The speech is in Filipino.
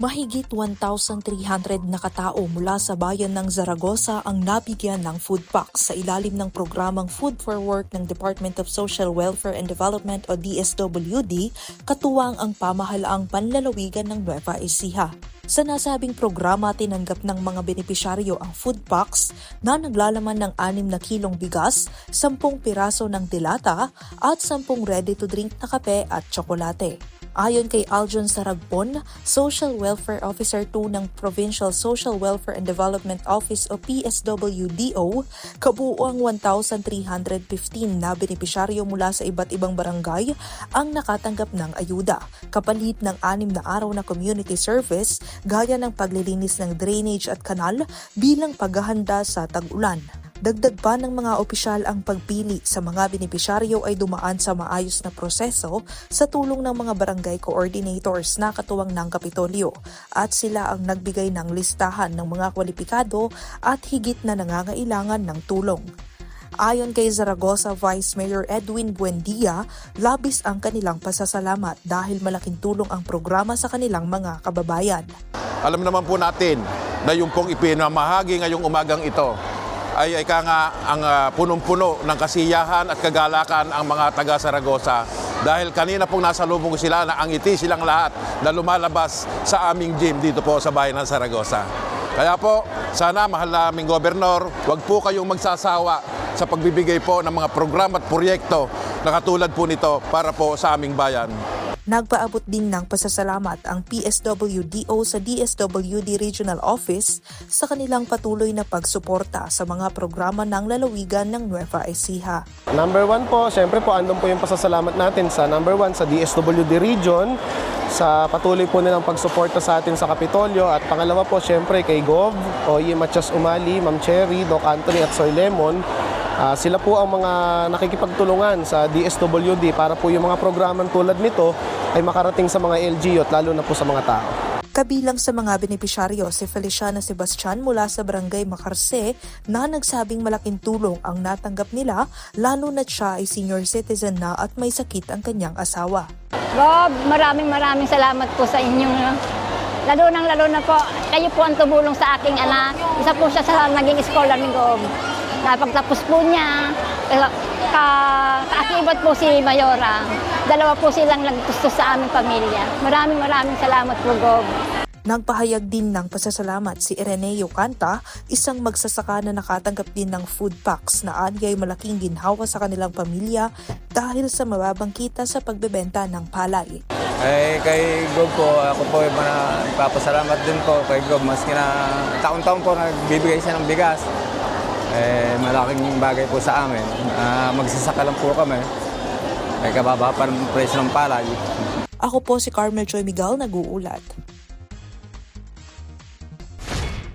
Mahigit 1,300 na katao mula sa bayan ng Zaragoza ang nabigyan ng food packs sa ilalim ng programang Food for Work ng Department of Social Welfare and Development o DSWD, katuwang ang pamahalaang panlalawigan ng Nueva Ecija. Sa nasabing programa, tinanggap ng mga benepisyaryo ang food packs na naglalaman ng 6 na kilong bigas, 10 piraso ng dilata at 10 ready-to-drink na kape at tsokolate. Ayon kay Aljon Saragpon, Social Welfare Officer 2 ng Provincial Social Welfare and Development Office o PSWDO, kabuuang 1,315 na benepisyaryo mula sa iba't ibang barangay ang nakatanggap ng ayuda, kapalit ng anim na araw na community service gaya ng paglilinis ng drainage at kanal bilang paghahanda sa tag-ulan. Dagdag pa ng mga opisyal ang pagpili sa mga benepisyaryo ay dumaan sa maayos na proseso sa tulong ng mga barangay coordinators na katuwang ng Kapitolyo at sila ang nagbigay ng listahan ng mga kwalipikado at higit na nangangailangan ng tulong. Ayon kay Zaragoza Vice Mayor Edwin Buendia, labis ang kanilang pasasalamat dahil malaking tulong ang programa sa kanilang mga kababayan. Alam naman po natin na yung pong ipinamahagi ngayong umagang ito ay ika nga ang ah, punong-puno ng kasiyahan at kagalakan ang mga taga Saragosa dahil kanina pong nasa lubong sila na ang ngiti silang lahat na lumalabas sa aming gym dito po sa bayan ng Saragosa. Kaya po, sana mahal naming gobernador, wag po kayong magsasawa sa pagbibigay po ng mga programa at proyekto na katulad po nito para po sa aming bayan. Nagpaabot din ng pasasalamat ang PSWDO sa DSWD Regional Office sa kanilang patuloy na pagsuporta sa mga programa ng lalawigan ng Nueva Ecija. Number one po, syempre po andun po yung pasasalamat natin sa number one sa DSWD Region sa patuloy po nilang pagsuporta sa atin sa Kapitolyo at pangalawa po syempre kay Gov, Oye Matias Umali, Ma'am Cherry, Doc Anthony at Soy Lemon. Ah, sila po ang mga nakikipagtulungan sa DSWD para po yung mga programang tulad nito ay makarating sa mga LGU at lalo na po sa mga tao. Kabilang sa mga benepisyaryo si Feliciana Sebastian mula sa Barangay Macarse na nagsabing malaking tulong ang natanggap nila lalo na siya ay senior citizen na at may sakit ang kanyang asawa. Rob, maraming maraming salamat po sa inyong lalo nang lalo na po, kayo po ang tumulong sa aking anak. Isa po siya sa naging scholar ni Gob. Napagtapos po niya, eh, ka, kaakibat po si Mayora. Dalawa po silang naggusto sa aming pamilya. Maraming maraming salamat po, Gob. Nagpahayag din ng pasasalamat si Ireneo Canta, isang magsasaka na nakatanggap din ng food packs na anyay malaking ginhawa sa kanilang pamilya dahil sa mababang kita sa pagbebenta ng palay. Eh, kay Gob po, ako po yung mga nagpapasalamat din po kay Gob. Maski na taon-taon po nagbibigay siya ng bigas. Eh, malaking bagay po sa amin. Ah, magsasaka lang po kami. May kababa pa ng presyo ng palay. Ako po si Carmel Joy Miguel, nag-uulat.